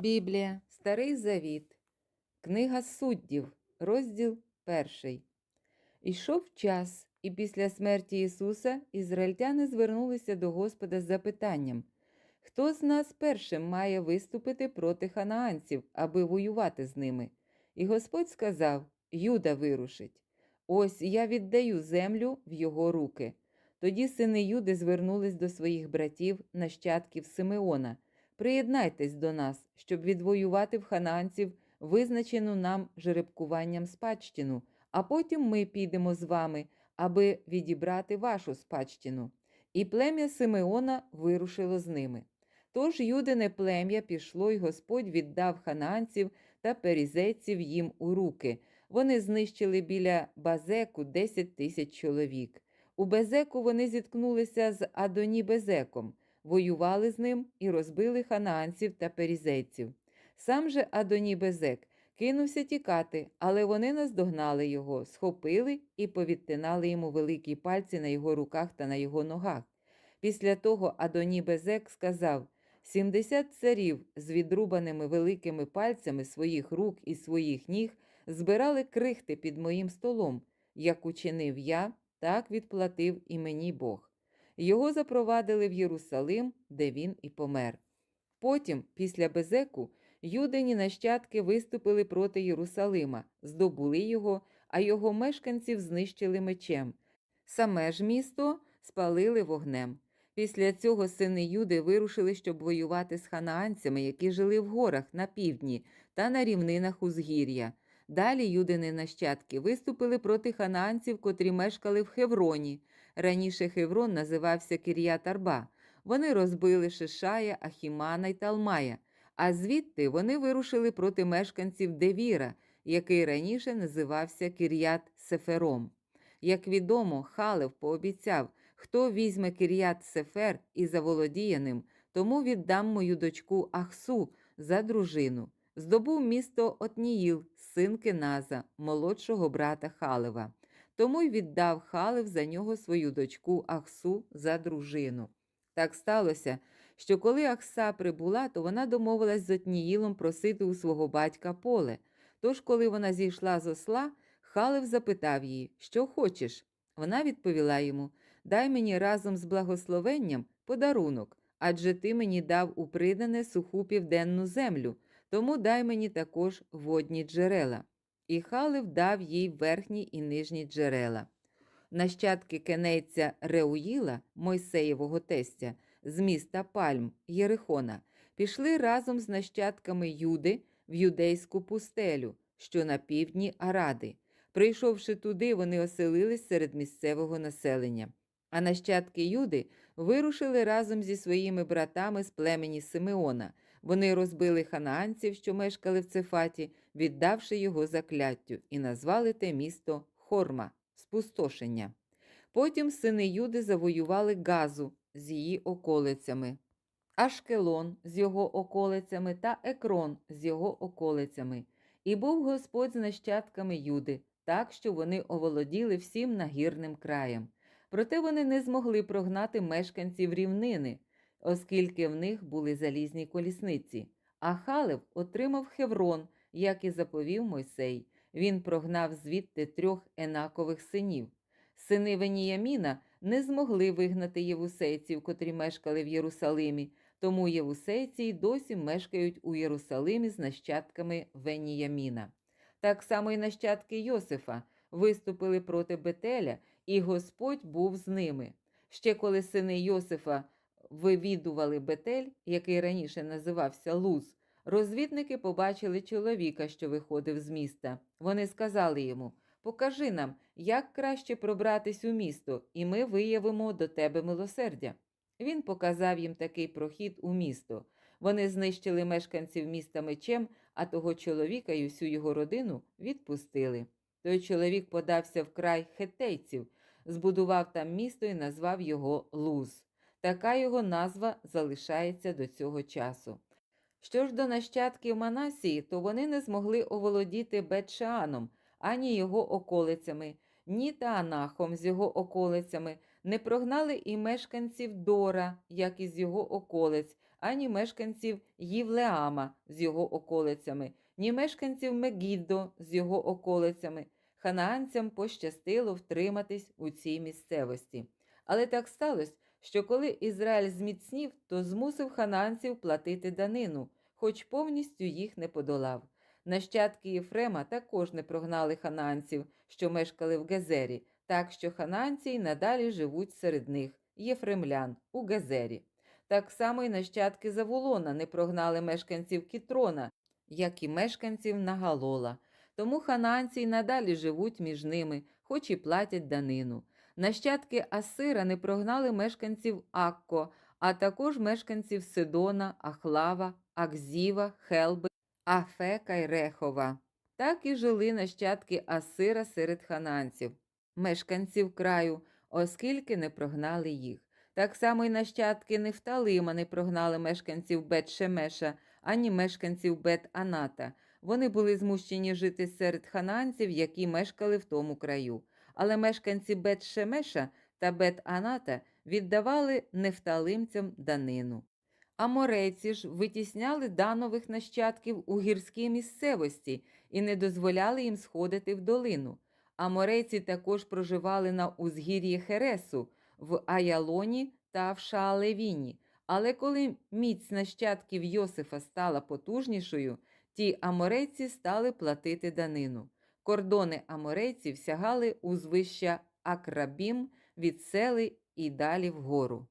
Біблія, Старий Завіт, Книга суддів, розділ перший. Ішов час, і після смерті Ісуса ізраїльтяни звернулися до Господа з запитанням: Хто з нас першим має виступити проти ханаанців, аби воювати з ними? І Господь сказав: Юда вирушить. Ось я віддаю землю в його руки. Тоді сини Юди звернулись до своїх братів, нащадків Симеона. Приєднайтесь до нас, щоб відвоювати в ханаанців визначену нам жеребкуванням спадщину, а потім ми підемо з вами, аби відібрати вашу спадщину. І плем'я Симеона вирушило з ними. Тож юдине плем'я пішло, і Господь віддав ханаанців та перізейців їм у руки. Вони знищили біля Базеку 10 тисяч чоловік. У Безеку вони зіткнулися з Адоні Безеком, воювали з ним і розбили ханаанців та перізейців. Сам же Адоні Безек кинувся тікати, але вони наздогнали його, схопили і повідтинали йому великі пальці на його руках та на його ногах. Після того Адоні Безек сказав: Сімдесят царів з відрубаними великими пальцями своїх рук і своїх ніг збирали крихти під моїм столом. Як учинив я, так відплатив і мені Бог. Його запровадили в Єрусалим, де він і помер. Потім, після Безеку, юдині нащадки виступили проти Єрусалима, здобули його, а його мешканців знищили мечем. Саме ж місто спалили вогнем. Після цього сини Юди вирушили, щоб воювати з ханаанцями, які жили в горах на півдні та на рівнинах узгір'я. Далі юдини нащадки виступили проти ханаанців, котрі мешкали в Хевроні. Раніше Хеврон називався Кір'ят Арба. Вони розбили Шишая, Ахімана й Талмая, а звідти вони вирушили проти мешканців Девіра, який раніше називався Кір'ят Сефером. Як відомо, Халев пообіцяв, хто візьме Кір'ят Сефер і заволодіє ним, тому віддам мою дочку Ахсу за дружину. Здобув місто Отніїл, син Кеназа, молодшого брата Халева. Тому й віддав Халев за нього свою дочку Ахсу за дружину. Так сталося, що коли Ахса прибула, то вона домовилась з Отніїлом просити у свого батька поле. Тож, коли вона зійшла з осла, Халев запитав її, що хочеш. Вона відповіла йому: Дай мені разом з благословенням подарунок, адже ти мені дав у придане суху південну землю, тому дай мені також водні джерела. І Халев дав їй верхні і нижні джерела. Нащадки кенейця Реуїла, Мойсеєвого тестя, з міста Пальм Єрихона, пішли разом з нащадками Юди в юдейську пустелю, що на півдні Аради. Прийшовши туди, вони оселились серед місцевого населення. А нащадки Юди вирушили разом зі своїми братами з племені Симеона. Вони розбили ханаанців, що мешкали в Цефаті, віддавши його закляттю, і назвали те місто Хорма спустошення. Потім сини Юди завоювали Газу з її околицями, Ашкелон з його околицями та Екрон з його околицями. І був Господь з нащадками Юди, так що вони оволоділи всім нагірним краєм. Проте вони не змогли прогнати мешканців рівнини, оскільки в них були залізні колісниці. А Халев отримав Хеврон, як і заповів Мойсей. Він прогнав звідти трьох енакових синів. Сини Веніяміна не змогли вигнати євусейців, котрі мешкали в Єрусалимі, тому євусейці й досі мешкають у Єрусалимі з нащадками Веніяміна. Так само й нащадки Йосифа виступили проти Бетеля, і Господь був з ними. Ще коли сини Йосифа вивідували Бетель, який раніше називався Луз, розвідники побачили чоловіка, що виходив з міста. Вони сказали йому: Покажи нам, як краще пробратись у місто, і ми виявимо до тебе милосердя. Він показав їм такий прохід у місто. Вони знищили мешканців міста мечем, а того чоловіка і всю його родину відпустили. Той чоловік подався в край хетейців, збудував там місто і назвав його Луз. Така його назва залишається до цього часу. Що ж до нащадків Манасії, то вони не змогли оволодіти Бетшааном, ані його околицями, ні Таанахом з його околицями, не прогнали і мешканців Дора, як із його околиць, ані мешканців Ївлеама з його околицями, ні мешканців Мегіддо з його околицями. Ханаанцям пощастило втриматись у цій місцевості. Але так сталося, що коли Ізраїль зміцнів, то змусив ханаанців платити данину, хоч повністю їх не подолав. Нащадки Єфрема також не прогнали ханаанців, що мешкали в Гезері, так що ханаанці й надалі живуть серед них, єфремлян, у Гезері. Так само й нащадки Завулона не прогнали мешканців Кітрона, як і мешканців Нагалола. Тому ханаанці й надалі живуть між ними, хоч і платять данину. Нащадки Асира не прогнали мешканців Акко, а також мешканців Сидона, Ахлава, Акзіва, Хелби, Афека й Рехова. Так і жили нащадки Асира серед хананців, мешканців краю, оскільки не прогнали їх. Так само й нащадки Нефталима не прогнали мешканців Бет-Шемеша, ані мешканців Бет-Аната. Вони були змушені жити серед хананців, які мешкали в тому краю. Але мешканці Бет-Шемеша та Бет-Аната віддавали нефталимцям данину. Аморейці ж витісняли данових нащадків у гірській місцевості і не дозволяли їм сходити в долину. Аморейці також проживали на узгір'ї Хересу, в Аялоні та в Шаалевіні. Але коли міць нащадків Йосифа стала потужнішою, ті аморейці стали платити данину. Кордони аморейців сягали узвища Акрабім від сели і далі вгору.